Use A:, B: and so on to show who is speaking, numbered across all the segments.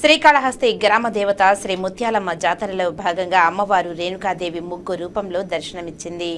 A: శ్రీకాళహస్తి గ్రామ దేవత శ్రీ ముత్యాలమ్మ జాతరలో భాగంగా అమ్మవారు రేణుకాదేవి ముగ్గు రూపంలో దర్శనమిచ్చింది.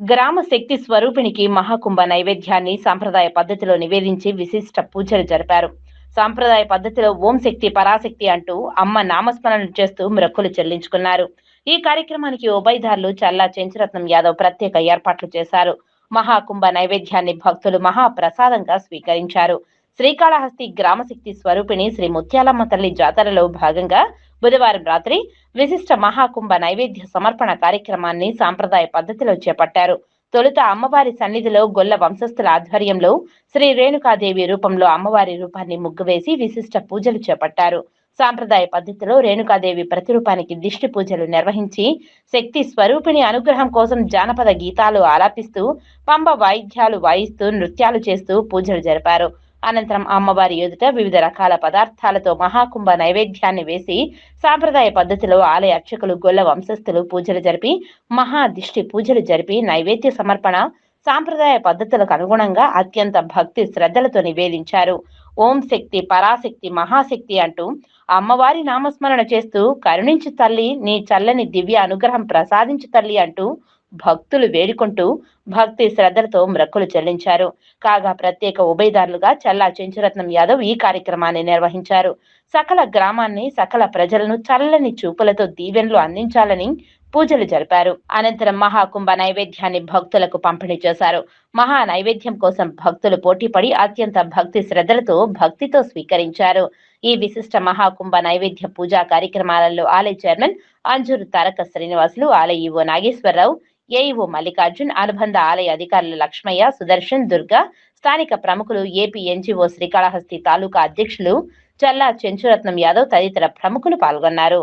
A: గ్రామ శక్తి స్వరూపిణికి మహాకుంభ నైవేద్యాన్ని సాంప్రదాయ పద్ధతిలో నివేదించి విశిష్ట పూజలు జరిపారు. సాంప్రదాయ పద్ధతిలో ఓం శక్తి పరాశక్తి అంటూ అమ్మ నామస్మరణ చేస్తూ మ్రక్కులు చెల్లించుకున్నారు. ఈ కార్యక్రమానికి ఉభయదారులు చల్లా చెంచురత్నం యాదవ్ ప్రత్యేక ఏర్పాట్లు చేశారు. మహాకుంభ నైవేద్యాన్ని భక్తులు మహాప్రసాదంగా స్వీకరించారు. శ్రీకాళహస్తి గ్రామశక్తి స్వరూపిణి శ్రీ ముత్యాలమ్మ తల్లి జాతరలో భాగంగా బుధవారం రాత్రి విశిష్ట మహాకుంభ నైవేద్య సమర్పణ కార్యక్రమాన్ని సాంప్రదాయ పద్ధతిలో చేపట్టారు. తొలుత అమ్మవారి సన్నిధిలో గొల్ల వంశస్థుల ఆధ్వర్యంలో శ్రీ రేణుకాదేవి రూపంలో అమ్మవారి రూపాన్ని ముగ్గువేసి విశిష్ట పూజలు చేపట్టారు. సాంప్రదాయ పద్ధతిలో రేణుకాదేవి ప్రతిరూపానికి దిష్టి పూజలు నిర్వహించి శక్తి స్వరూపిణి అనుగ్రహం కోసం జానపద గీతాలు ఆలాపిస్తూ పంబ వాయిద్యాలు వాయిస్తూ నృత్యాలు చేస్తూ పూజలు జరిపారు. అనంతరం అమ్మవారి ఎదుట వివిధ రకాల పదార్థాలతో మహాకుంభ నైవేద్యాన్ని వేసి సాంప్రదాయ పద్ధతిలో ఆలయ అర్చకులు గొల్ల వంశస్థులు పూజలు జరిపి మహా దిష్టి పూజలు జరిపి నైవేద్య సమర్పణ సాంప్రదాయ పద్ధతులకు అనుగుణంగా అత్యంత భక్తి శ్రద్ధలతో నివేదించారు. ఓం శక్తి పరాశక్తి మహాశక్తి అంటూ అమ్మవారి నామస్మరణ చేస్తూ కరుణించు తల్లి నీ చల్లని దివ్య అనుగ్రహం ప్రసాదించు తల్లి అంటూ భక్తులు వేడుకుంటూ భక్తి శ్రద్ధలతో మ్రక్కులు చెల్లించారు. కాగా ప్రత్యేక ఉభయదారులుగా చల్లా చెంచురత్నం యాదవ్ ఈ కార్యక్రమాన్ని నిర్వహించారు. సకల గ్రామాన్ని సకల ప్రజలను చల్లని చూపులతో దీవెనలు అందించాలని పూజలు జరిపారు. అనంతరం మహాకుంభ నైవేద్యాన్ని భక్తులకు పంపిణీ చేశారు. మహా నైవేద్యం కోసం భక్తులు పోటీపడి అత్యంత భక్తి శ్రద్ధలతో భక్తితో స్వీకరించారు. ఈ విశిష్ట మహాకుంభ నైవేద్య పూజా కార్యక్రమాలలో ఆలయ చైర్మన్ అంజూరు తారక శ్రీనివాసులు ఆలయ ఈవో నాగేశ్వరరావు ఏఈఓ మల్లికార్జున్ అనుబంధ ఆలయ అధికారులు లక్ష్మయ్య సుదర్శన్ దుర్గా స్థానిక ప్రముఖులు ఏపీ ఎన్జిఓ శ్రీకాళహస్తి తాలూకా అధ్యక్షులు చల్లా చెంచురత్నం యాదవ్ తదితర ప్రముఖులు పాల్గొన్నారు.